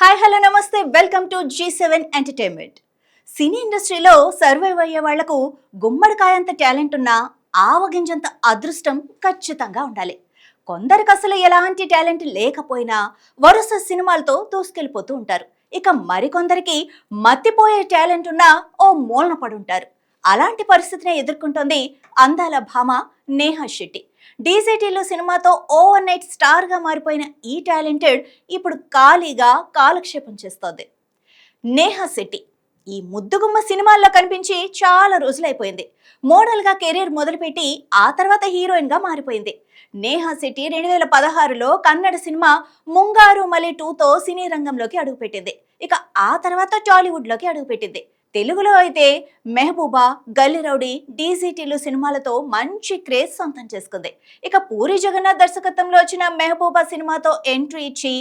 Hi hello నమస్తే. Welcome to Zee seven entertainment సినీ ఇండస్ట్రీలో survive అయ్యే వాళ్ళకు గుమ్మడికాయంత టాలెంట్ ఉన్న ఆవగింజంత అదృష్టం ఖచ్చితంగా ఉండాలి. కొందరికి అసలు ఎలాంటి టాలెంట్ లేకపోయినా వరుస సినిమాలతో దూసుకెళ్ళిపోతూ ఉంటారు. ఇక మరికొందరికి మత్తిపోయే టాలెంట్ ఉన్న ఓ మూలన పడుంటారు. అలాంటి పరిస్థితిని ఎదుర్కొంటోంది అందాల భామ నేహా శెట్టి. డీజేటీలో సినిమాతో ఓవర్ నైట్ స్టార్గా మారిపోయిన ఈ టాలెంటెడ్ ఇప్పుడు ఖాళీగా కాలక్షేపం చేస్తోంది. నేహా శెట్టి ఈ ముద్దుగుమ్మ సినిమాల్లో కనిపించి చాలా రోజులైపోయింది. మోడల్గా కెరీర్ మొదలుపెట్టి ఆ తర్వాత హీరోయిన్గా మారిపోయింది. నేహా శెట్టి రెండు వేల పదహారులో కన్నడ సినిమా ముంగారు మలి టూతో సినీ రంగంలోకి అడుగుపెట్టింది. ఇక ఆ తర్వాత టాలీవుడ్లోకి అడుగుపెట్టింది. తెలుగులో అయితే మెహబూబా గల్లిరౌడి డీజీటీలు సినిమాలతో మంచి క్రేజ్ సొంతం చేసుకుంది. ఇక పూరి జగన్నాథ్ దర్శకత్వంలో వచ్చిన మెహబూబా సినిమాతో ఎంట్రీ ఇచ్చి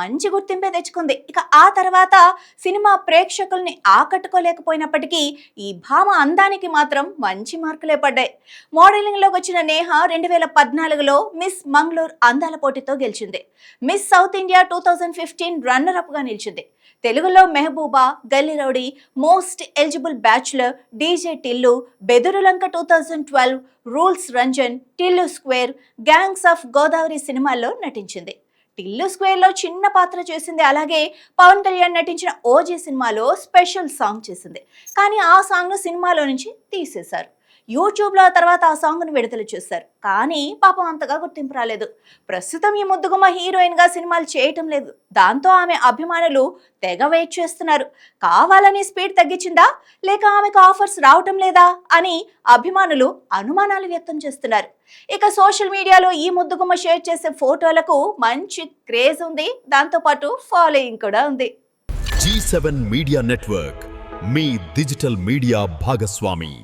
మంచి గుర్తింపే తెచ్చుకుంది. ఇక ఆ తర్వాత సినిమా ప్రేక్షకుల్ని ఆకట్టుకోలేకపోయినప్పటికీ ఈ భామ అందానికి మాత్రం మంచి మార్కులే పడ్డాయి. మోడలింగ్లోకి వచ్చిన నేహ రెండు వేల పద్నాలుగులో మిస్ మంగళూర్ అందాల పోటీతో గెలిచింది. Miss South India two thousand fifteen runner అప్గా నిలిచింది. తెలుగులో Mehbooba Gully Rowdy most eligible bachelor DJ Tillu Bedurulanka two thousand twelve rules Ranjan Tillu square gangs of Godavari సినిమాల్లో నటించింది. టిల్లు స్క్వేర్లో చిన్న పాత్ర చేసింది అలాగే పవన్ కళ్యాణ్ నటించిన ఓజీ సినిమాలో స్పెషల్ సాంగ్ చేసింది. కానీ ఆ సాంగ్ను సినిమాలో నుంచి తీసేశారు. యూట్యూబ్లో తర్వాత ఆ సాంగ్ను విడుదల చేశారు. కానీ పాపం అంతగా గుర్తింపు రాలేదు. ప్రస్తుతం ఈ ముద్దుగుమ్మ హీరోయిన్గా సినిమాలు చేయటం లేదు. దాంతో ఆమె అభిమానులు తెగ వెయిట్ చేస్తున్నారు. కావాలని స్పీడ్ తగ్గించిందా? లేక ఆమెకు ఆఫర్స్ రావటం లేదా? అని అభిమానులు అనుమానాలు వ్యక్తం చేస్తున్నారు. ఇక సోషల్ మీడియాలో ఈ ముద్దుగుమ్మ షేర్ చేసే ఫోటోలకు మంచి క్రేజ్ ఉంది. దాంతోపాటు ఫాలోయింగ్ కూడా ఉంది. జీ సెవెన్ మీడియా నెట్వర్క్ మీ డిజిటల్ మీడియా భాగస్వామి.